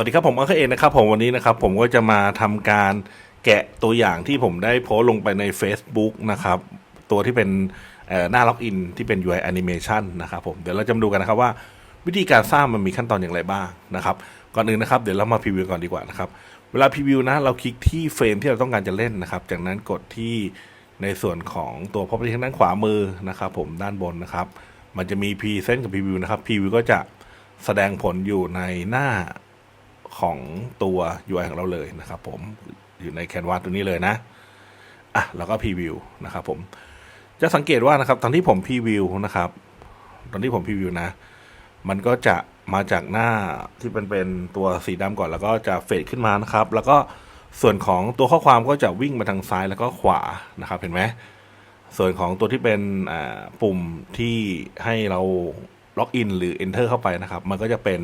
วัสดีครับผมอังคเองนะครับผมวันนี้นะครับผมก็จะมาทำการแกะตัวอย่างที่ผมได้โพสลงไปใน Facebook นะครับตัวที่เป็นหน้าล็อกอินที่เป็น UI Animation นะครับผมเดี๋ยวเราจะมาดูกันนะครับว่า วิธีการสร้างมันมีขั้นตอนอย่างไรบ้างนะครับก่อนอื่นนะครับเดี๋ยวเรามาพรีวิวก่อนดีกว่านะครับเวลาพรีวิวนะเราคลิกที่เฟรมที่เราต้องการจะเล่นนะครับ จากนั้นกดที่ในส่วนของตัว property ทางด้านขวามือนะครับผมด้านบนนะครับมันจะมี present กับ preview นะครับ preview ก็จะแสดงผลอยู่ในหน้า ของตัว UI ของเราเลยนะครับผมอยู่ในแคนวาสตัวนี้เลยนะอะแล้วก็พรีวิวนะครับผมจะสังเกตว่านะครับตอนที่ผมพรีวิวนะครับ ตอนที่ผมพรีวิวนะ มันก็จะมาจากหน้าที่เป็นเป็นตัวสีดำก่อน แล้วก็จะเฟดขึ้นมานะครับ แล้วก็ส่วนของตัวข้อความก็จะวิ่งมาทางซ้ายแล้วก็ขวานะครับ เห็นไหมส่วนของตัวที่เป็นปุ่มที่ให้เราล็อกอินหรือ enter เข้าไปนะครับ มันก็จะเป็น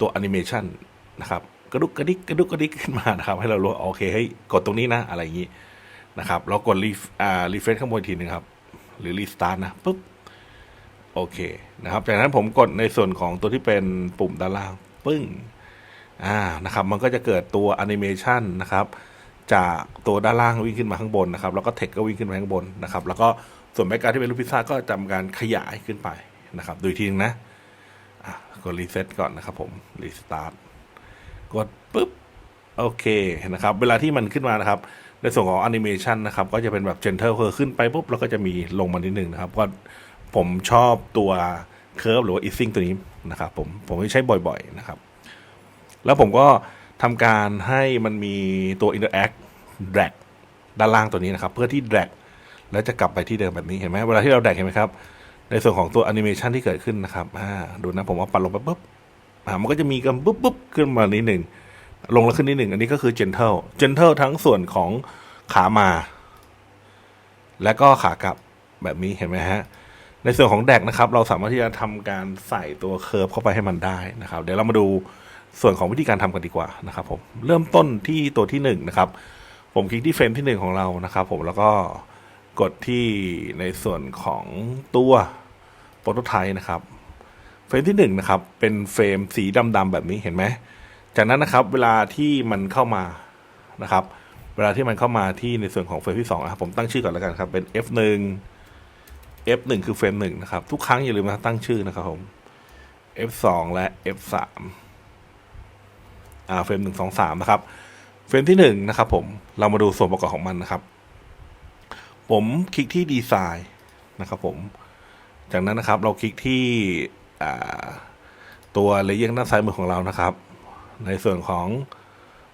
ตัว animation น นะครับกระดุกกระดิกกระดุกกระดิกขึ้นมานะครับ ให้เรารู้โอเคให้กดตรงนี้นะ อะไรอย่างนี้นะครับเรากดรีอ่ารีเฟรชข้างบนอีกทีหนึงครับ หรือรีสตาร์ทนะปุ๊บโอเคนะครับ จากนั้นผมกดในส่วนของตัวที่เป็นปุ่มด้านล่างปึ้งอ่านะครับ มันก็จะเกิดตัวแอนิเมชันนะครับ จากตัวด้านล่างวิ่งขึ้นมาข้างบนนะครับ แล้วก็เทคก็วิ่งขึ้นมาข้างบนนะครับ แล้วก็ส่วนแบ็กกาวด์ที่เป็นรูปพิซซ่าก็ทำการขยายขึ้นไปนะครับดูอีกทีนึงนะอะกดรีเซ็ตก่อนนะครับผมรีสตาร์ท กดปุ๊บโอเคนะครับ เวลาที่มันขึ้นมานะครับ ในส่วนของแอนิเมชันนะครับ ก็จะเป็นแบบ gentle คือขึ้นไปปุ๊บแล้วก็จะมีลงมานิดนึงนะครับ ก็ผมชอบตัวเค r v e หรือว่า easing ตัวนี้นะครับ ผมผมใช้บ่อยๆนะครับ แล้วผมก็ทำการให้มันมีตัว interact drag ด้านล่างตัวนี้นะครับ เพื่อที่ drag แล้วจะกลับไปที่เดิมแบบนี้เห็นไหมเวลาที่เรา drag เห็นไหมครับ ในส่วนของตัวแอนิเมชันที่เกิดขึ้นนะครับอ่าดูนะผมว่าปัดลงไปปุ๊บ อ่ามันก็จะมีกันปุ๊บปุ๊บขึ้นมานิดหนึ่งลงแล้วขึ้นนิดหนึ่งอันนี้ก็คือ gentle gentle ทั้งส่วนของขามา และก็ขากลับแบบนี้เห็นไหมฮะ ในส่วนของแดกนะครับ เราสามารถที่จะทำการใส่ตัวเคิร์ฟเข้าไปให้มันได้นะครับ เดี๋ยวเรามาดูส่วนของวิธีการทำกันดีกว่านะครับ ผมเริ่มต้นที่ตัวที่หนึ่งนะครับ ผมคลิกที่เฟรมที่หนึ่งของเรานะครับ ผมแล้วก็กดที่ในส่วนของตัวโปรโตไทป์นะครับ รมที่หนึ่งนะครับเป็นเฟรมสีดำๆแบบนี้เห็นไหมจากนั้นนะครับเวลาที่มันเข้ามานะครับ เวลาที่มันเข้ามาที่ในส่วนของเฟรมที่สองนะครับผมตั้งชื่อก่อนแล้วกันครับเป็น F1 F1 คือเฟรมหนึ่งนะครับทุกครั้งอย่าลืมมาตั้งชื่อนะครับผม F2 และ F3 อ่าเฟรมหนึ่งสองสามนะครับเฟรมที่หนึ่งนะครับผมเรามาดูส่วนประกอบของมันนะครับ ผมคลิกที่ดีไซน์นะครับผมจากนั้นนะครับเราคลิกที่ ตัวเลเยอร์ด้านซ้ายมือของเรานะครับ ในส่วนของ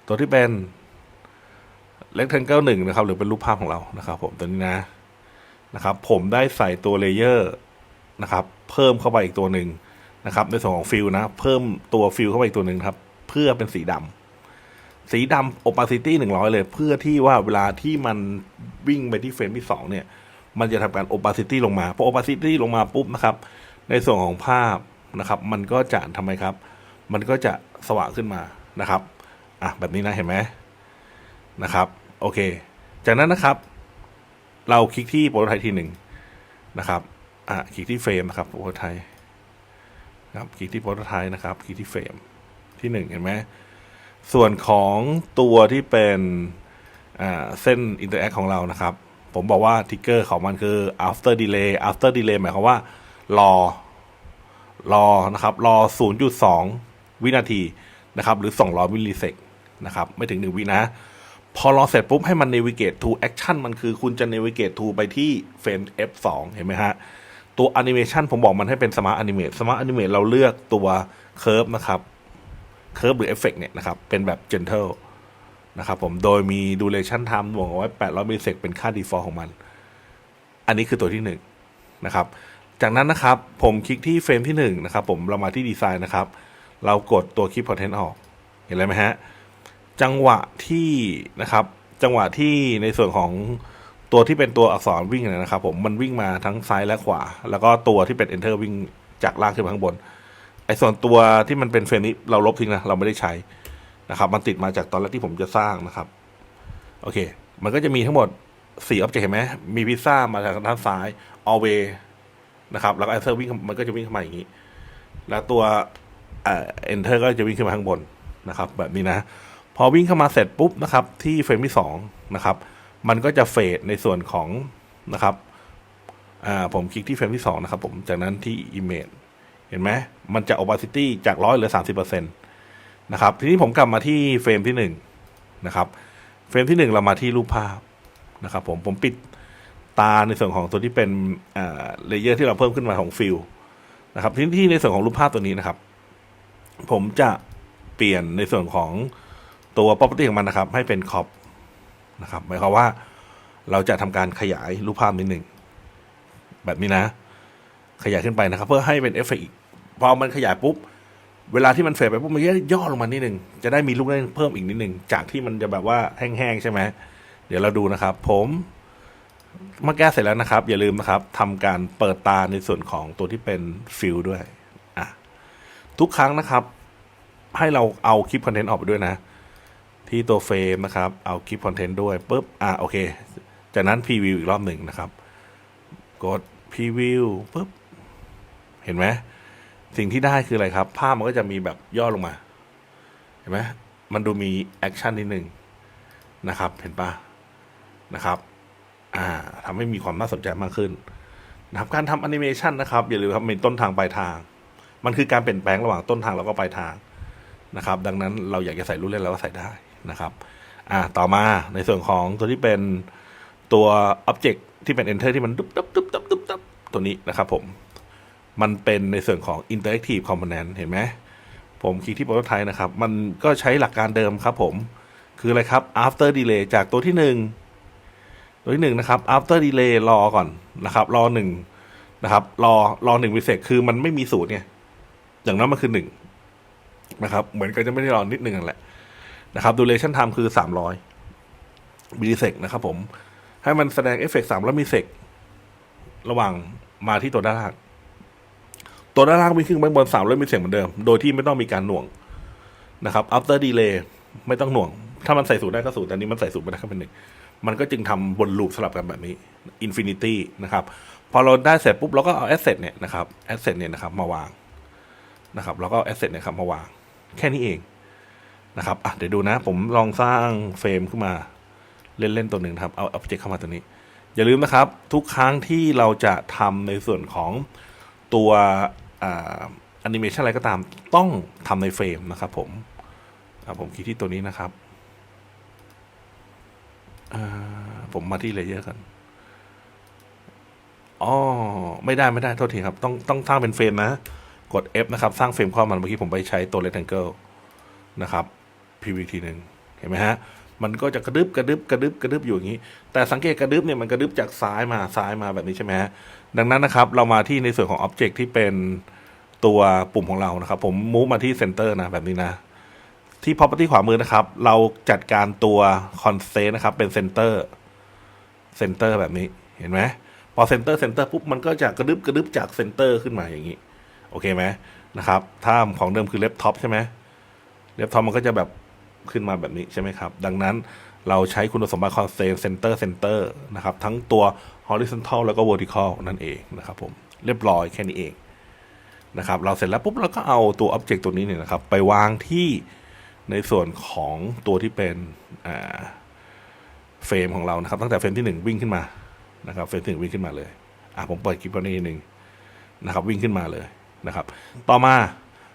ตัวที่เป็น rectangle หนึ่งนะครับ หรือเป็นรูปภาพของเรานะครับ ผมตัวนี้นะนะครับ ผมได้ใส่ตัวเลเยอร์นะครับ เพิ่มเข้าไปอีกตัวหนึ่งนะครับ ในส่วนของฟิลนะ เพิ่มตัวฟิลเข้าไปอีกตัวหนึ่งครับ เพื่อเป็นสีดำสีดำ opacity หนึ่งร้อยเลย เพื่อที่ว่าเวลาที่มันวิ่งไปที่เฟรมที่สองเนี่ย มันจะทำการ opacity ลงมาพอ opacity ลงมาปุ๊บนะครับ ในส่วนของภาพนะครับ มันก็จะทำไมครับ มันก็จะสว่างขึ้นมานะครับอะแบบนี้นะเห็นไหมนะครับ โอเค จากนั้นนะครับ เราคลิกที่โปรโตไทป์ที่หนึ่งนะครับอะคลิกที่เฟรมนะครับโปรโตไทป์ครับคลิกที่โปรโตไทป์นะครับคลิกที่เฟรมที่หนึ่งเห็นไหมส่วนของตัวที่เป็นอ่าเส้น interact ของเรานะครับ ผมบอกว่าทิกเกอร์ของมันคือ after delay after delay หมายความว่า รอ รอนะครับ รอ 0.2 วินาทีนะครับ หรือ 200 มิลลิเซกนะครับ ไม่ถึง 1 วินะ พอรอเสร็จปุ๊บให้มัน navigate to action มันคือคุณจะ navigate to ไปที่เฟรม F2 เห็นไหมฮะ ตัว animation ผมบอกมันให้เป็น smart animate smart animate เราเลือกตัว curve นะครับ curve หรือ effect เนี่ยนะครับ เป็นแบบ gentle นะครับผมโดยมี duration time บอกเอาไว้ 800มิลลิเซกเป็นค่า default ของมัน อันนี้คือตัวที่หนึ่งนะครับ จากนั้นนะครับผมคลิกที่เฟรมที่หนึ่งนะครับผมเรามาที่ดีไซน์นะครับ เรากดตัวคลิปคอนเทนต์ออก เห็นเลยไหมฮะ จังหวะที่นะครับ จังหวะที่ในส่วนของตัวที่เป็นตัวอักษรวิ่งนะครับ ผมมันวิ่งมาทั้งซ้ายและขวา แล้วก็ตัวที่เป็น enter วิ่งจากล่างขึ้นมาข้างบนไอ้ส่วนตัวที่มันเป็นเฟรมนี้เราลบทิ้งนะเราไม่ได้ใช้นะครับ มันติดมาจากตอนแรกที่ผมจะสร้างนะครับ โอเค มันก็จะมีทั้งหมด4 object เห็นไหมมีพิซซ่ามาจากด้านซ้าย always นะครับ แล้วก็ enter วิ่งมันก็จะวิ่งเข้ามาอย่างนี้ แล้วตัวเอ่อ enter ก็จะวิ่งขึ้นมาข้างบนนะครับ แบบนี้นะ พอวิ่งเข้ามาเสร็จปุ๊บนะครับ ที่เฟรมที่สองนะครับ มันก็จะเฟดในส่วนของนะครับผมคลิกที่เฟรมที่สองนะครับ ผมจากนั้นที่ image เห็นไหมมันจะ opacity จากร้อยเหลือสามสิบเปอร์เซ็นต์นะครับ ทีนี้ผมกลับมาที่เฟรมที่หนึ่งนะครับ เฟรมที่หนึ่งเรามาที่รูปภาพนะครับ ผมผมปิด ตาในส่วนของตัวที่เป็นเลเยอร์ที่เราเพิ่มขึ้นมาของฟิลนะครับที่ที่ในส่วนของรูปภาพตัวนี้นะครับ ผมจะเปลี่ยนในส่วนของตัว property ของมันนะครับ ให้เป็น crop นะครับหมายความว่าเราจะทำการขยายรูปภาพนิดหนึ่งแบบนี้นะ ขยายขึ้นไปนะครับ เพื่อให้เป็นเอฟเฟกต์อีกพอมันขยายปุ๊บ เวลาที่มันเฟดไปปุ๊บมันก็ย่อลงมานิดหนึ่งจะได้มีลูกเล่นเพิ่มอีกนิดหนึ่งจากที่มันจะแบบว่าแห้งๆใช่ไหมเดี๋ยวเราดูนะครับ ผม มาแก้เสร็จแล้วนะครับ อย่าลืมนะครับทำการเปิดตาในส่วนของตัวที่เป็นฟิลด้วยอะทุกครั้งนะครับ ให้เราเอาคลิปคอนเทนต์ออกไปด้วยนะ ที่ตัวเฟรมนะครับ เอาคลิปคอนเทนต์ด้วยปุ๊บอะโอเค จากนั้นพรีวิวอีกรอบหนึ่งนะครับ กดพรีวิวปุ๊บเห็นไหมสิ่งที่ได้คืออะไรครับ ภาพมันก็จะมีแบบย่อลงมา เห็นไหมมันดูมีแอคชั่นนิดหนึ่งนะครับ เห็นปะนะครับ อ่าทำให้มีความน่าสนใจมากขึ้นนะครับการทำแอนิเมชันนะครับอย่าลืมครับมีต้นทางปลายทาง มันคือการเปลี่ยนแปลงระหว่างต้นทางแล้วก็ปลายทางนะครับ ดังนั้นเราอยากจะใส่รูปเล่นเราก็ใส่ได้นะครับอ่าต่อมาในส่วนของตัวที่เป็นตัว Object ที่เป็น Enter ที่มันดุ๊บดับดุ๊บดับดุ๊บดับตัวนี้นะครับผม มันเป็นในส่วนของ Interactive Component เห็นไหมผมคลิกที่ Prototype นะครับ มันก็ใช้หลักการเดิมครับผม คืออะไรครับ after delay จากตัวที่หนึ่ง ตัวที่หนึ่งนะครับ after delay รอก่อนนะครับ รอหนึ่งนะครับ รอรอหนึ่งวิเศษคือมันไม่มีสูตรไงอย่างนั้นมันคือหนึ่งนะครับ เหมือนกันจะไม่ได้รอนิดหนึ่งนั่นแหละนะครับ duration time คือสามร้อยมิลลิเซกนะครับผม ให้มันแสดงเอฟเฟกต์สามร้อยมิลลิเซกระหว่างมาที่ตัวด้านล่าง ตัวด้านล่างวิ่งขึ้นไปบนสามร้อยมิลลิเซกเหมือนเดิม โดยที่ไม่ต้องมีการหน่วงนะครับ after delay ไม่ต้องหน่วง ถ้ามันใส่สูตรได้ก็สูตรแต่นี้มันใส่สูตรไม่ได้ก็เป็นหนึ่ง มันก็จึงทำวนลูปสลับกันแบบนี้ infinity นะครับ พอเราได้เสร็จปุ๊บเราก็เอา asset เนี่ยนะครับ asset เนี่ยนะครับมาวางนะครับแล้วก็เอา asset เนี่ยครับมาวาง แค่นี้เองนะครับอะเดี๋ยวดูนะ ผมลองสร้างเฟรมขึ้นมาเล่นๆตัวหนึ่งครับเอา object เข้ามาตัวนี้ อย่าลืมนะครับ ทุกครั้งที่เราจะทำในส่วนของตัวอ่าแอนิเมชันอะไรก็ตามต้องทำในเฟรมนะครับผมผมคลิกที่ตัวนี้นะครับ ผมมาที่เลเยอร์กันอ๋อไม่ได้ไม่ได้โทษทีครับ ต้องต้องสร้างเป็นเฟรมนะ กด F นะครับ สร้างเฟรมเข้ามาเมื่อกี้ผมไปใช้ตัว rectangle นะครับ PVT หนึ่งเห็นไหมฮะ มันก็จะกระดึบกระดึบกระดึบกระดึบอยู่อย่างนี้ แต่สังเกตกระดึบเนี่ยมันกระดึบจากซ้ายมาซ้ายมาแบบนี้ใช่ไหมฮะ ดังนั้นนะครับ เรามาที่ในส่วนของ Object ที่เป็นตัวปุ่มของเรานะครับ ผมมูฟมาที่ Center นะแบบนี้นะ ที่ property ขวามือนะครับ เราจัดการตัว constraint นะครับ เป็น center center แบบนี้เห็นไหมพอ center center ปุ๊บมันก็จะกระดึบกระดึบจาก center ขึ้นมาอย่างนี้ โอเคไหมนะครับถ้าของเดิมคือ left top ใช่ไหม left top มันก็จะแบบขึ้นมาแบบนี้ใช่ไหมครับ ดังนั้นเราใช้คุณสมบัติ constraint center center นะครับ ทั้งตัว horizontal แล้วก็ vertical นั่นเองนะครับผมเรียบร้อยแค่นี้เองนะครับ เราเสร็จแล้วปุ๊บเราก็เอาตัว object ตัวนี้เนี่ยนะครับ ไปวางที่ ในส่วนของตัวที่เป็นเฟรมของเรานะครับ ตั้งแต่เฟรมที่หนึ่งวิ่งขึ้นมานะครับเฟรมที่หนึ่งวิ่งขึ้นมาเลยอะผมเปิดคลิปตัวนี้นิดนึงนะครับ วิ่งขึ้นมาเลยนะครับ ต่อมา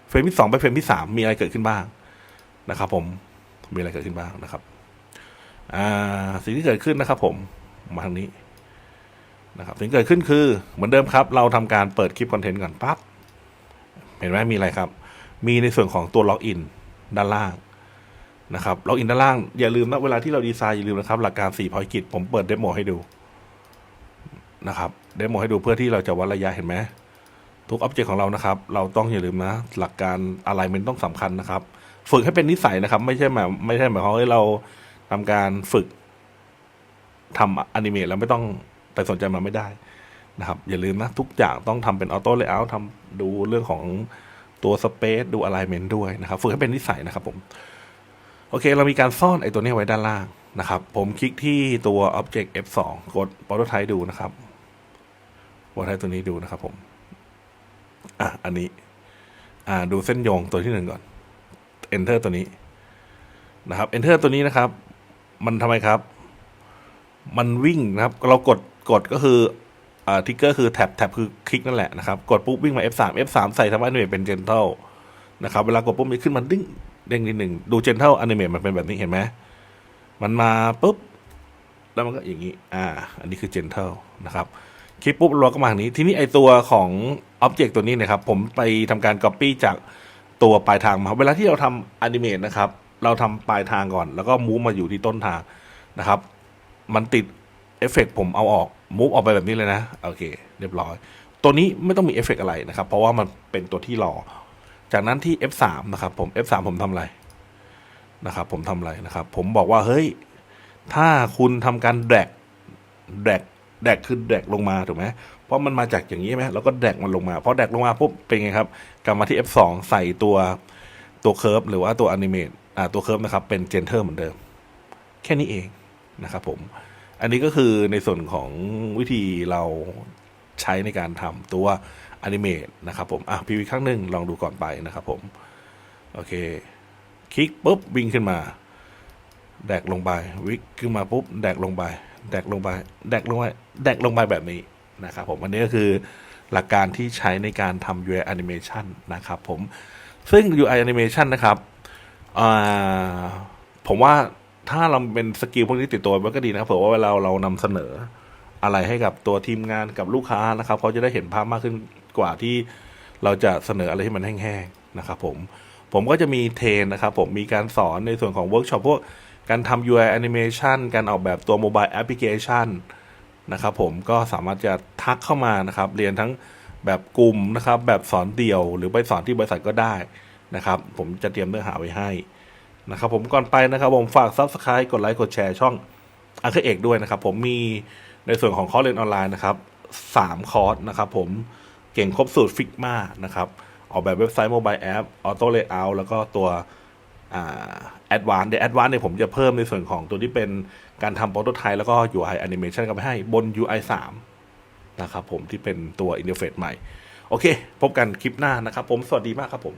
เฟรมที่สองไปเฟรมที่สามมีอะไรเกิดขึ้นบ้างนะครับ ผมมีอะไรเกิดขึ้นบ้างนะครับอ่าสิ่งที่เกิดขึ้นนะครับ ผมมาทางนี้นะครับสิ่งเกิดขึ้นคือเหมือนเดิมครับ เราทำการเปิดคลิปคอนเทนต์ก่อนปั๊บเห็นไหมมีอะไรครับ มีในส่วนของตัวล็อกอิน ด้านล่างนะครับล็อกอินด้านล่าง อย่าลืมนะเวลาที่เราดีไซน์อย่าลืมนะครับ หลักการ4พอยกิจผมเปิดเดโมให้ดูนะครับเดโมให้ดูเพื่อที่เราจะวัดระยะเห็นไหมทุกอ็อบเจกต์ของเรานะครับ เราต้องอย่าลืมนะ หลักการอะไรมันต้องสำคัญนะครับ ฝึกให้เป็นนิสัยนะครับ ไม่ใช่แบบไม่ใช่หมายความว่าเราทำการฝึกทำอนิเมตแล้วไม่ต้องไปสนใจมันไม่ได้นะครับ อย่าลืมนะ ทุกอย่างต้องทำเป็นออโต้เลเยอร์ทำดูเรื่องของ ตัวสเปซดูอะไลเมนต์ด้วยนะครับฝึกให้เป็นนิสัยนะครับผมโอเค เรามีการซ่อนไอ้ตัวนี้ไว้ด้านล่างนะครับ ผมคลิกที่ตัว Object F2 กด Prototype ดูนะครับ Prototype ตัวนี้ดูนะครับผม อะ อันนี้ อ่า ดูเส้นโยงตัวที่หนึ่งก่อน Enter ตัวนี้นะครับ enter ตัวนี้นะครับ มันทำไมครับ มันวิ่งนะครับ เรากดกดก็คือ อ่าทิกเกอร์คือแท็บแท็บคือคลิกนั่นแหละนะครับ กดปุ๊บวิ่งมา F3 F3 ใส่ทำให้หน่วยเป็น gentle นะครับ เวลากดปุ๊บมันขึ้นมาดิ้งเด้งนิดหนึ่งดู gentle animate มันเป็นแบบนี้เห็นไหมมันมาปุ๊บ แล้วมันก็อย่างนี้ อ่า อันนี้คือ gentle นะครับคลิปปุ๊บเราก็มาทางนี้ ทีนี้ไอตัวของ Object ตัวนี้นะครับ ผมไปทำการ Copy จากตัวปลายทางมา เวลาที่เราทำ Animate นะครับ เราทำปลายทางก่อน แล้วก็มูฟมาอยู่ที่ต้นทางนะครับ มันติดเอฟเฟกผมเอาออก มูฟออกไปแบบนี้เลยนะ โอเค เรียบร้อย ตัวนี้ไม่ต้องมีเอฟเฟกอะไรนะครับ เพราะว่ามันเป็นตัวที่รอ จากนั้นที่ F3 นะครับผม F3 ผมทำอะไรนะครับผมทำอะไรนะครับ ผมบอกว่าเฮ้ย ถ้าคุณทำการแดกแดกแดกคือแดกลงมาถูกไหมเพราะมันมาจากอย่างนี้ไหมแล้วก็แดกมันลงมาพอแดกลงมาปุ๊บเป็นไงครับกลับมาที่ F2 ใส่ตัวตัวเคิร์ฟหรือว่าตัวอนิเมตอ่าตัวเคิร์ฟนะครับเป็นเจนเทอร์เหมือนเดิม แค่นี้เองนะครับผม อันนี้ก็คือในส่วนของวิธีเราใช้ในการทำตัวอนิเมตนะครับผม อะพีวีครั้งหนึ่งลองดูก่อนไปนะครับผม โอเค คลิกปุ๊บวิ่งขึ้นมา แดกลงไป วิกขึ้นมาปุ๊บ แดกลงไป แดกลงไป แดกลงไป แดกลงไปแบบนี้นะครับผม อันนี้ก็คือหลักการที่ใช้ในการทำ UI animation นะครับผม ซึ่ง UI animation นะครับ ผมว่า ถ้าเราเป็นสกิลพวกนี้ติดตัวไว้ก็ดีนะครับเผื่อว่าเวลาเรานำเสนออะไรให้กับตัวทีมงานกับลูกค้านะครับเขาจะได้เห็นภาพมากขึ้นกว่าที่เราจะเสนออะไรที่มันแห้งๆนะครับผมผมก็จะมีเทรนนะครับผมมีการสอนในส่วนของเวิร์กช็อปพวกการทำ UI animation การออกแบบตัว mobile application นะครับผมก็สามารถจะทักเข้ามานะครับ เรียนทั้งแบบกลุ่มนะครับ แบบสอนเดี่ยว หรือไปสอนที่บริษัทก็ได้นะครับ ผมจะเตรียมเนื้อหาไว้ให้ นะครับผมก่อนไปนะครับผมฝาก Subscribe กดไลค์กดแชร์ช่องอังเคเอกด้วยนะครับ ผมมีในส่วนของคอร์สเรียนออนไลน์นะครับสามคอร์สนะครับผมเก่งครบสูตรฟิกมานะครับ ออกแบบเว็บไซต์โมบายแอปออโต้เลเยอร์แล้วก็ตัวแอดวานเดี๋ยวแอดวานเนี่ยผมจะเพิ่มในส่วนของตัวที่เป็นการทำโปรโตไทป์แล้วก็ UI Animation กันไปให้บน UI 3 นะครับผมที่เป็นตัวอินเทอร์เฟซใหม่ โอเค พบกันคลิปหน้านะครับผม สวัสดีมากครับผม